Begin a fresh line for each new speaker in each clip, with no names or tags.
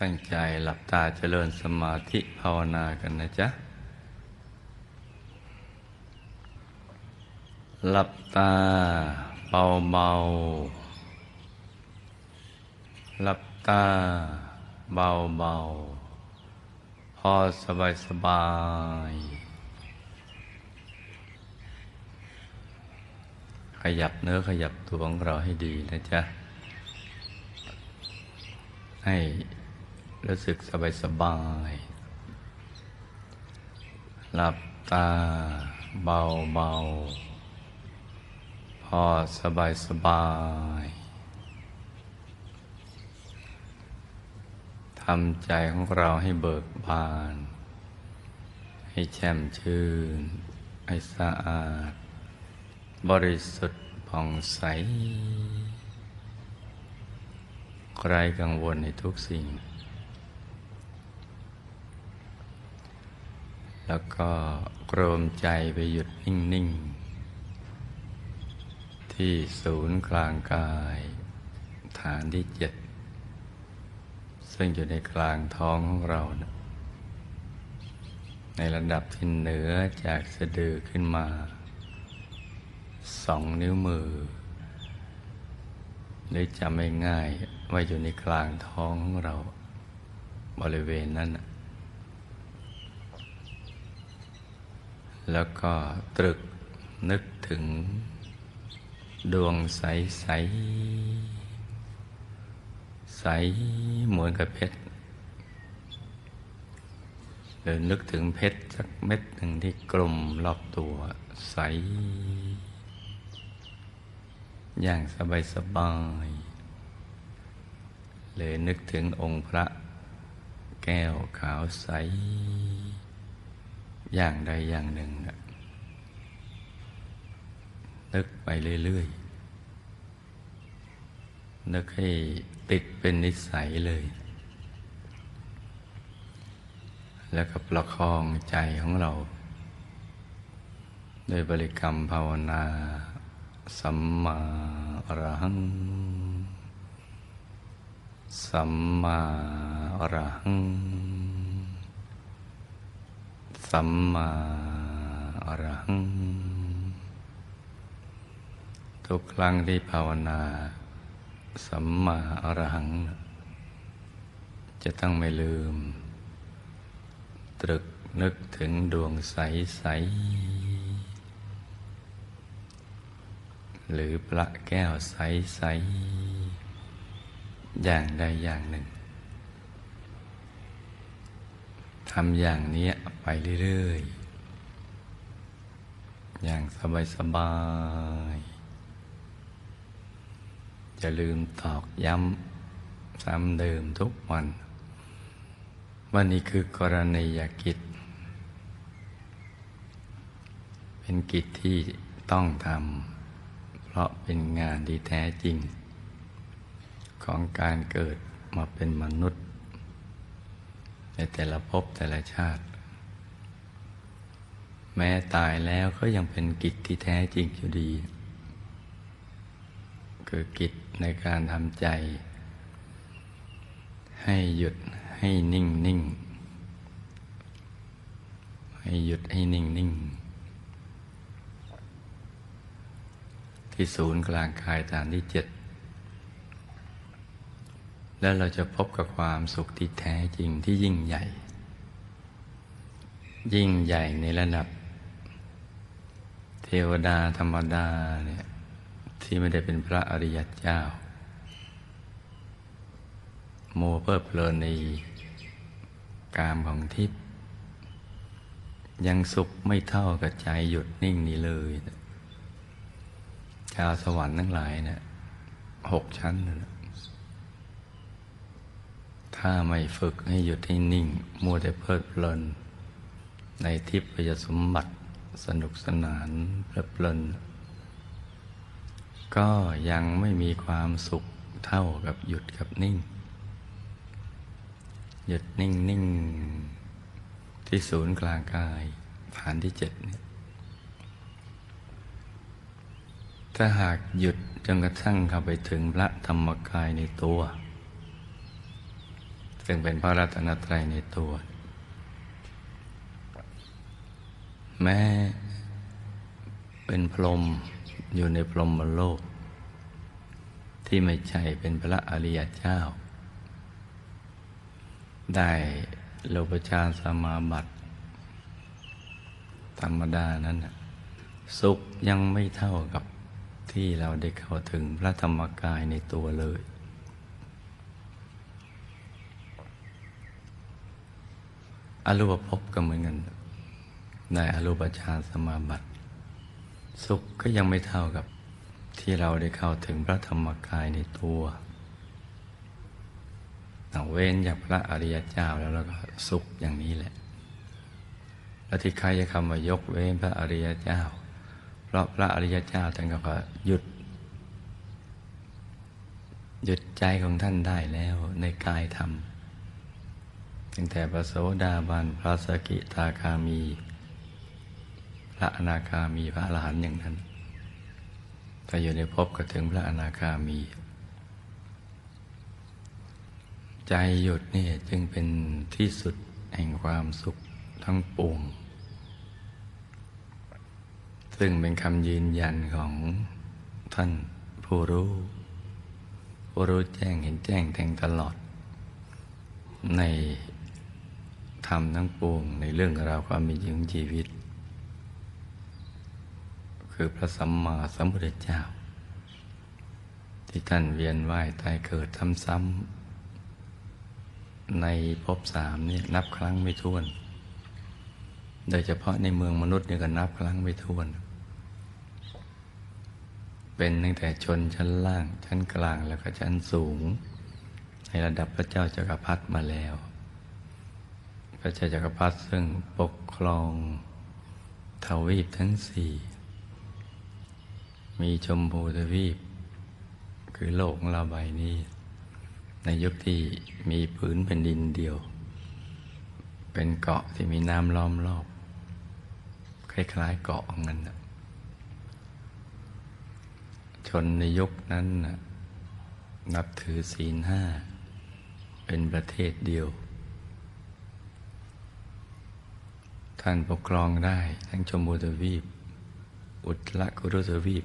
ตั้งใจหลับตาเจริญสมาธิภาวนากันนะจ๊ะ หลับตาเบาเบาหลับตาเบาเบาพอสบายสบายขยับเนื้อขยับตัวของเราให้ดีนะจ๊ะ ให้ รู้สึกสบายสบาย หลับตาเบาเบาพอสบายสบายทำใจของเราให้เบิกบาน ให้แช่มชื่น ให้สะอาด บริสุทธิ์ผ่องใสไร้กังวลในทุกสิ่ง แล้วก็กรมใจไปหยุดนิ่ง ๆ ที่ศูนย์กลางกาย ฐานที่เจ็ด ซึ่งอยู่ในกลางท้องของเรานะในระดับที่เหนือจากสะดือขึ้นมาสองนิ้วมือหรือจำไม่ง่ายว่าอยู่ในกลางท้องของเรา บริเวณนั้นนะ แล้วก็ตรึกนึกถึง ดวงใสใสใสเหมือนกับเพชรหรือนึกถึงเพชรสักเม็ดหนึ่งที่กลมรอบตัวใส อย่างสบายสบายเลยนึกถึงองค์พระแก้วขาวใส อย่างใดอย่างหนึ่งนะนึกไปเรื่อยๆนึกให้ติดเป็นนิสัยเลย แล้วก็ประคองใจของเราด้วยบริกรรมภาวนาสัมมาอรหัง สัมมาอรหัง สัมมาอรหัง ทุกครั้งที่ภาวนา สัมมาอรหัง จะต้องไม่ลืม ตรึกนึกถึงดวงใสใส หรือพระแก้วใสๆอย่างใดอย่างหนึ่ง ทำอย่างนี้ไปเรื่อยๆ อย่างสบายๆจะลืมตอกย้ำซ้ำเดิมทุกวันวันนี้คือกรณียกิจ เป็นกิจที่ต้องทำ เพราะเป็นงานที่แท้จริง ของการเกิดมาเป็นมนุษย์ ในแต่ละภพแต่ละชาติ แม้ตายแล้วก็ยังเป็นกิจที่แท้จริงอยู่ดี คือกิจในการทำใจ ให้หยุดให้นิ่งนิ่งให้หยุดให้นิ่งนิ่งที่ศูนย์กลางกายฐานที่เจ็ด แล้วเราจะพบกับความสุขที่แท้จริงที่ยิ่งใหญ่ ยิ่งใหญ่ในระดับ เทวดาธรรมดาเนี่ยที่ไม่ได้เป็นพระอริยเจ้า โมเพลิดเพลินในกามของทิพย์ยังสุขไม่เท่ากับใจหยุดนิ่งนี้เลยชาวสวรรค์ทั้งหลายเนะี่ยหกชั้นนะ ถ้าไม่ฝึกให้หยุดให้นิ่ง มัวแต่เพลิดเพลิน ในทิพยสมบัติสนุกสนานเพลิดเพลิน ก็ยังไม่มีความสุขเท่ากับหยุดกับนิ่ง หยุดนิ่งนิ่งที่ศูนย์กลางกายฐานที่เจ็ดเนี่ยถ้าหากหยุดจนกระทั่งเข้าไปถึงพระธรรมกายในตัว ซึ่งเป็นพระรัตนตรัยในตัว แม้เป็นพรหมอยู่ในพรหมโลก ที่ไม่ใช่เป็นพระอริยเจ้า ได้โลปชานสมาบัติ ธรรมดานั้นสุขยังไม่เท่ากับที่เราได้เข้าถึงพระธรรมกายในตัวเลย อรูปภพก็เหมือนกันได้อรูปฌานสมาบัติ สุขก็ยังไม่เท่ากับที่เราได้เข้าถึงพระธรรมกายในตัวเอาเว้นจากพระอริยเจ้าแล้วเราก็สุขอย่างนี้แหละแล้วที่ใครจะคำว่ายกเว้นพระอริยเจ้า เพราะพระอริยเจ้าท่านก็หยุด หยุดใจของท่านได้แล้วในกายธรรม ตั้งแต่พระโสดาบันพระสกิทาคามี พระอนาคามีพระอรหันต์อย่างนั้นถ้าอยู่ในภพก็ถึงพระอนาคามี ใจหยุดนี่จึงเป็นที่สุดแห่งความสุขทั้งปวงซึ่งเป็นคำยืนยันของท่านผู้รู้ผู้รู้แจ้งเห็นแจ้งแทงตลอดใน รมทั้งปวงในเรื่องราวความมีจริงของชีวิต คือพระสัมมาสัมพุทธเจ้า ที่ท่านเวียนว่ายตายเกิดซ้ำๆในภพสามนี่นับครั้งไม่ถ้วน โดยเฉพาะในเมืองมนุษย์นี่ก็นับครั้งไม่ถ้วน เป็นตั้งแต่ชนชั้นล่างชั้นกลางแล้วก็ชั้นสูง ในระดับพระเจ้าจักรพรรดิมาแล้ว พระเจ้าจักรพรรดิซึ่งปกครองทวีปทั้งสี่ มีชมพูทวีป คือโลกของเราใบนี้ ในยุคที่มีผืนแผ่นดินเดียว เป็นเกาะที่มีน้ำล้อมรอบ คล้ายๆเกาะเงั้นนะชนในยุคนั้นนะนับถือศีลห้า เป็นประเทศเดียว ท่านปกครองได้ทั้งชมพูทวีป อุตรกุรุทวีป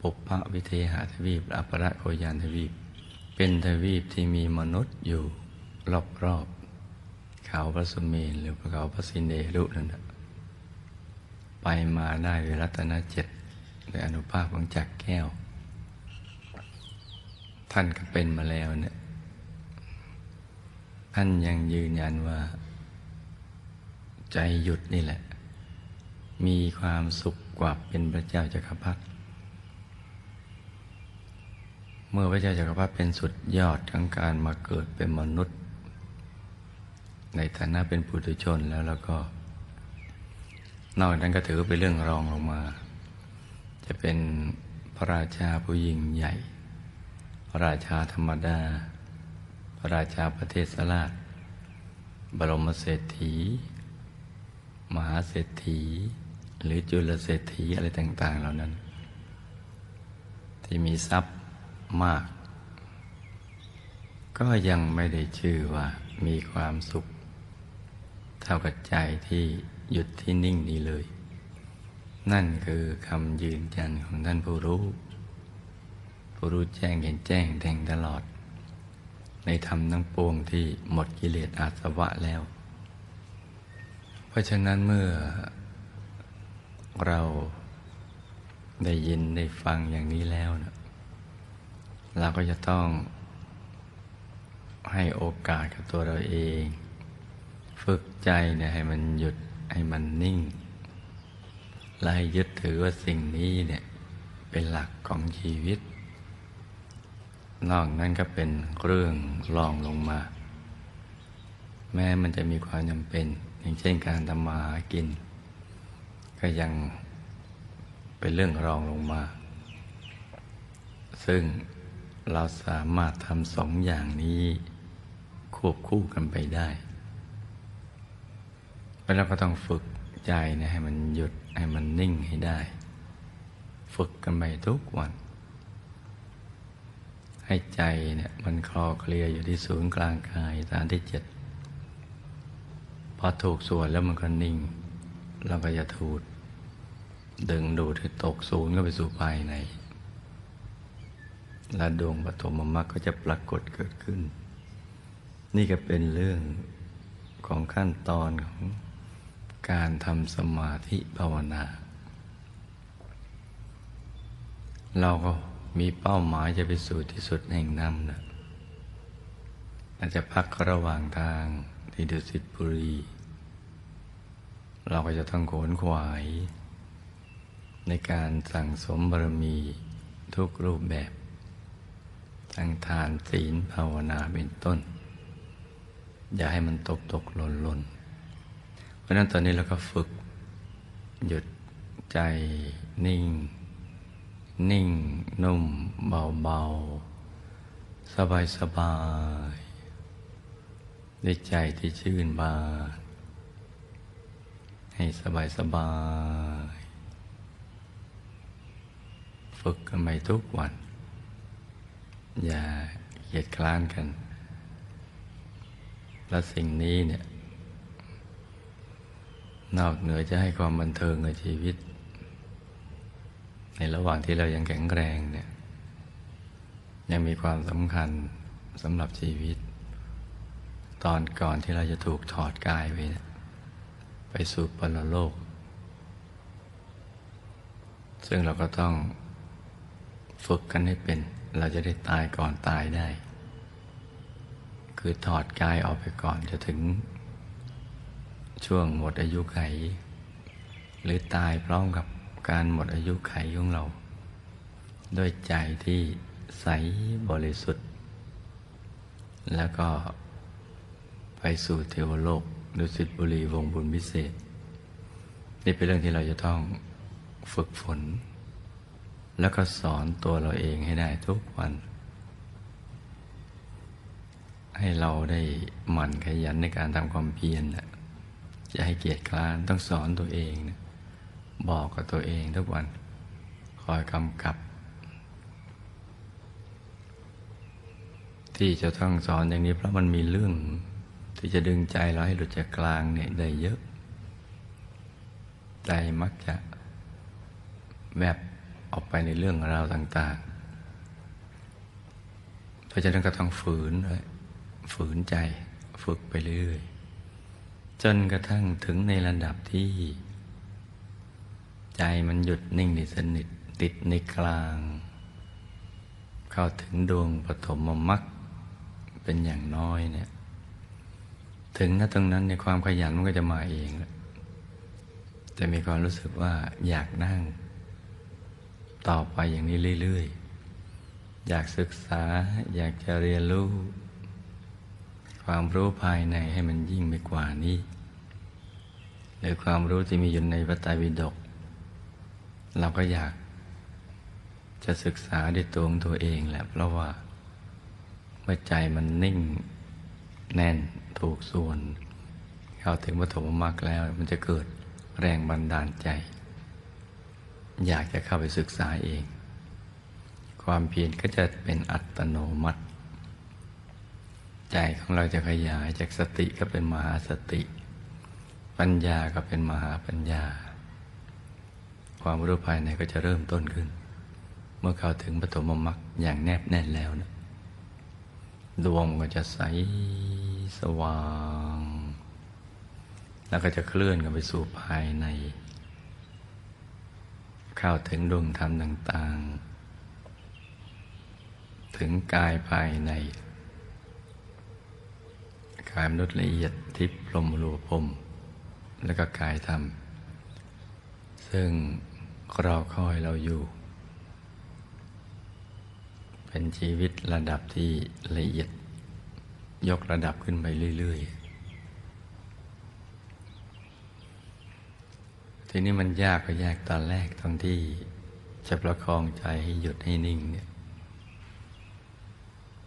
ปุพพวิเทหทวีปอัปรโคยานทวีป เป็นทวีปที่มีมนุษย์อยู่รอบๆเขาพระสุเมนหรือเขาพระสินเดรุนั่นนะไปมาได้ด้วยรัตนเจ็ดโดยอนุภาพของจักรแก้ว ท่านก็เป็นมาแล้วเนี่ยท่านยังยืนยันว่า ใจหยุดนี่แหละ มีความสุขกว่าเป็นพระเจ้าจักรพรรดิเมื่อพระเจ้าจักรพรรดิเป็นสุดยอดทั้งการมาเกิดเป็นมนุษย์ ในฐานะเป็นปุถุชนแล้วแล้วก็ นอกนั้นก็ถือเป็นเรื่องรองลงมา จะเป็นพระราชาผู้ยิ่งใหญ่ พระราชาธรรมดา พระราชาประเทศสลาดบรมเศรษฐี มหาเศรษฐี หรือจุลเศรษฐีอะไรต่าง ๆ เหล่านั้น ที่มีทรัพย์มาก ก็ยังไม่ได้ชื่อว่ามีความสุข เท่ากับใจที่หยุดที่นิ่งนี้เลย นั่นคือคำยืนยันของท่านผู้รู้ ผู้รู้แจ้งเห็นแจ้งแทงตลอด ในธรรมทั้งปวงที่หมดกิเลสอาสวะแล้ว เพราะฉะนั้นเมื่อเราได้ยินได้ฟังอย่างนี้แล้วนะเราก็จะต้องให้โอกาสกับตัวเราเอง ฝึกใจเนี่ยให้มันหยุดให้มันนิ่ง และให้ยึดถือว่าสิ่งนี้เนี่ยเป็นหลักของชีวิต นอกนั้นก็เป็นเรื่องรองลงมา แม้มันจะมีความจำเป็น อย่างเช่นการทำมาหากิน ก็ยังเป็นเรื่องรองลงมา ซึ่งเราสามารถทำสองอย่างนี้ควบคู่กันไปได้แล้วเราก็ต้องฝึกใจนะให้มันหยุดให้มันนิ่งให้ได้ ฝึกกันไปทุกวัน ให้ใจเนี่ยมันคลอเคลียอยู่ที่ศูนย์กลางกายฐานที่เจ็ด พอถูกส่วนแล้วมันก็นิ่ง เราก็จะถูด ดึงดูดให้ตกศูนย์ก็ไปสู่ภายใน และดวงปฐมมรรคก็จะปรากฏเกิดขึ้น นี่ก็เป็นเรื่องของขั้นตอนของการทำสมาธิภาวนา เราก็มีเป้าหมายจะไปสู่ที่สุดแห่งน้ำนะอาจจะพักระหว่างทาง ที่ดุสิตบุรี เราก็จะต้องโขนขวาย ในการสั่งสมบารมีทุกรูปแบบทั้งทานศีลภาวนาเป็นต้น อย่าให้มันตกตกหล่นหล่นเพราะนั้นตอนนี้เราก็ฝึก หยุดใจนิ่ง นิ่ง นุ่ม เบาเบาสบาย สบาย ด้วยใจที่ชื่นบานให้สบายสบาย ฝึกกันไปทุกวัน อย่าเกียดคร้านกัน และสิ่งนี้เนี่ยนอกเหนือจะให้ความบันเทิงกับชีวิต ในระหว่างที่เรายังแข็งแรงเนี่ยยังมีความสำคัญสำหรับชีวิต ตอนก่อนที่เราจะถูกถอดกายไป ไปสู่ปรโลก ซึ่งเราก็ต้องฝึกกันให้เป็น เราจะได้ตายก่อนตายได้ คือถอดกายออกไปก่อนจะถึง ช่วงหมดอายุไข หรือตายพร้อมกับการหมดอายุไขของเรา ด้วยใจที่ใสบริสุทธิ์ แล้วก็ ไปสู่เทวโลกดุสิตบุรีวงบุญพิเศษ นี่เป็นเรื่องที่เราจะต้องฝึกฝน แล้วก็สอนตัวเราเองให้ได้ทุกวัน ให้เราได้หมั่นขยันในการทำความเพียรนะจะให้เกียรติคร้านต้องสอนตัวเองนะบอกกับตัวเองทุกวัน คอยกำกับ ที่จะต้องสอนอย่างนี้เพราะมันมีเรื่อง ที่จะดึงใจเราให้หลุดจากกลางเนี่ยได้เยอะ ใจมักจะแบบออกไปในเรื่องราวต่าง ๆ เพราะฉะนั้นก็ต้องฝืนเลยฝืนใจฝึกไปเรื่อยจนกระทั่งถึงในระดับที่ ใจมันหยุดนิ่งในสนิทติดในกลาง เข้าถึงดวงปฐมมรรคเป็นอย่างน้อยเนี่ย ถึงณตรงนั้นในความขยันมันก็จะมาเองจะมีความรู้สึกว่าอยากนั่ง ต่อไปอย่างนี้เรื่อยๆ อยากศึกษาอยากจะเรียนรู้ ความรู้ภายในให้มันยิ่งไปกว่านี้หรือความรู้ที่มีอยู่ในพระไตรปิฎกเราก็อยากจะศึกษาด้วยตัวของตัวเองแหละเพราะว่าเมื่อใจมันนิ่ง แน่นถูกส่วนเข้าถึงปฐมมรรคแล้วมันจะเกิดแรงบันดาลใจ อยากจะเข้าไปศึกษาเอง ความเพียรก็จะเป็นอัตโนมัติ ใจของเราจะขยายจากสติก็เป็นมหาสติ ปัญญาก็เป็นมหาปัญญา ความรู้ภายในก็จะเริ่มต้นขึ้น เมื่อเข้าถึงปฐมมรรคอย่างแนบแน่นแล้วนะดวงก็จะใส สว่าง แล้วก็จะเคลื่อนกันไปสู่ภายใน เข้าถึงดวงธรรมต่าง ๆ ถึงกายภายใน กายมนุษย์ละเอียดทิพย์ลมรูพรมแล้วก็กายธรรม ซึ่งรอคอยเราอยู่ เป็นชีวิตระดับที่ละเอียด ยกระดับขึ้นไปเรื่อย ๆ ทีนี้มันยากก็ยากตอนแรกตอนที่จะประคองใจให้หยุดให้นิ่งเนี่ย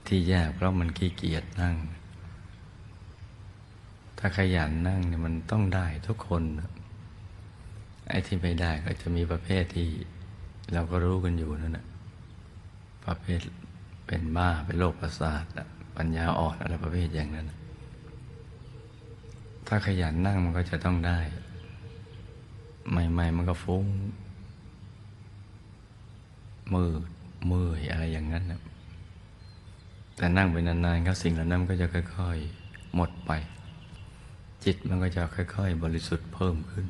ที่ยากเพราะมันขี้เกียจนั่ง ถ้าขยันนั่งเนี่ยมันต้องได้ทุกคนไอ้ที่ไม่ได้ก็จะมีประเภทที่เราก็รู้กันอยู่นั่นแหะประเภทเป็นบ้าเป็นโรคประสาทอะ ปัญญาอ่อนอะไรประเภทอย่างนั้น ถ้าขยันนั่งมันก็จะต้องได้ ใหม่ ๆ มันก็ฟุ้ง มืดเมื่อยอะไรอย่างนั้นนะแต่นั่งไปนานๆครับสิ่งเหล่านั้นก็จะค่อยๆ หมดไป จิตมันก็จะค่อย ๆ บริสุทธิ์เพิ่มขึ้น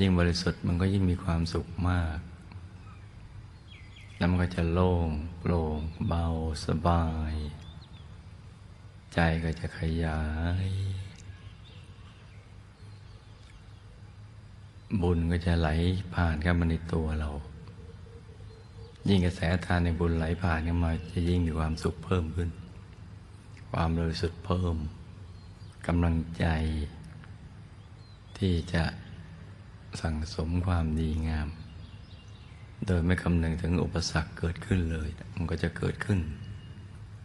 ยิ่งบริสุทธิ์มันก็ยิ่งมีความสุขมาก แล้วมันก็จะโล่งโปร่งเบาสบาย ใจก็จะขยาย บุญก็จะไหลผ่านเข้ามาในตัวเรา ยิ่งกระแสทานในบุญไหลผ่านเข้ามาจะยิ่งมีความสุขเพิ่มขึ้น ความบริสุทธิ์เพิ่มกำลังใจ ที่จะสั่งสมความดีงาม โดยไม่คำนึงถึงอุปสรรคเกิดขึ้นเลย มันก็จะเกิดขึ้น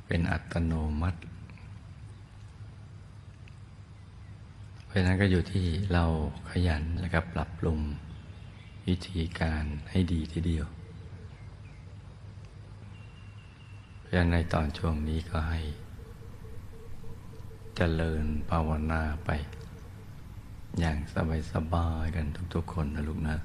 เป็นอัตโนมัติ เพราะฉะนั้นก็อยู่ที่เราขยันนะครับปรับปรุงวิธีการให้ดีทีเดียว เพราะฉะนั้นในตอนช่วงนี้ก็ให้จเจริญภาวนาไป อย่างสบายๆกันทุกๆคนนะลูกนะ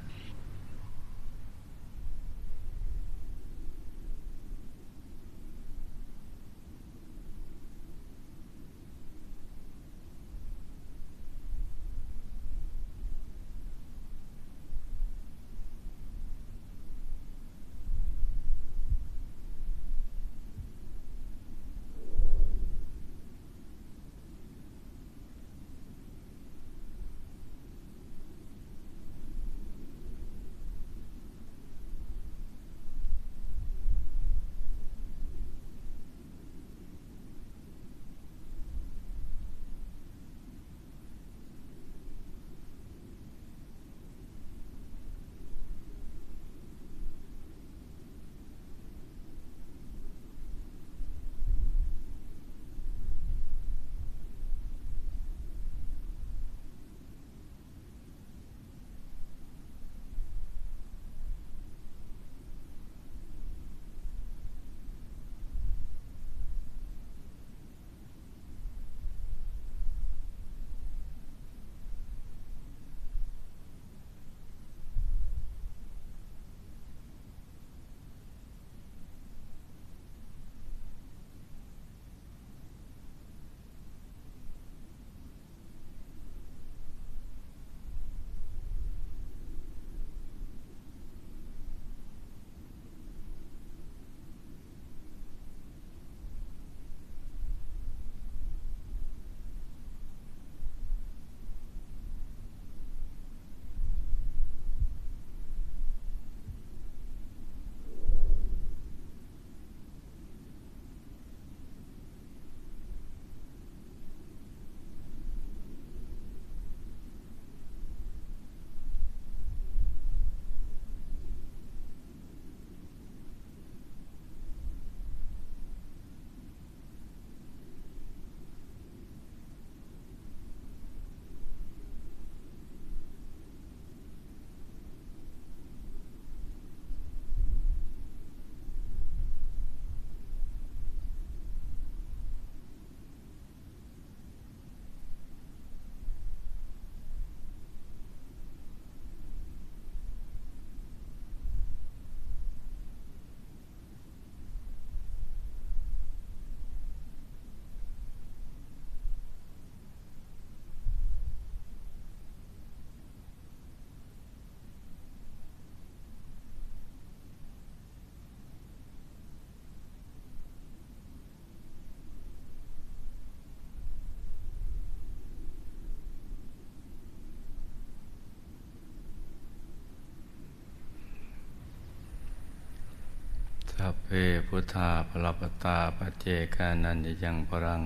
สัพเพพุทธาพลปตาปเจกานันยยังพรัง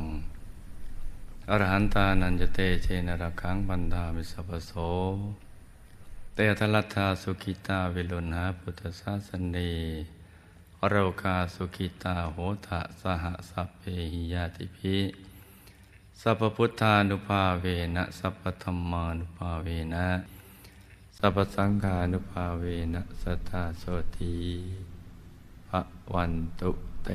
อรหันตานันจเตเชนรักังบันดามิสัพโส เตทลัทธาสุขิตาวิลุณหาพุทธศาสนีโรคาสุขิตาโหทะสหสัพเพหิยาติภิสัพพุทธานุภาเวนะสัพพธรรมานุภาเวนะสัพสังฆานุภาเวนะสัทธาโสตี วันตุเต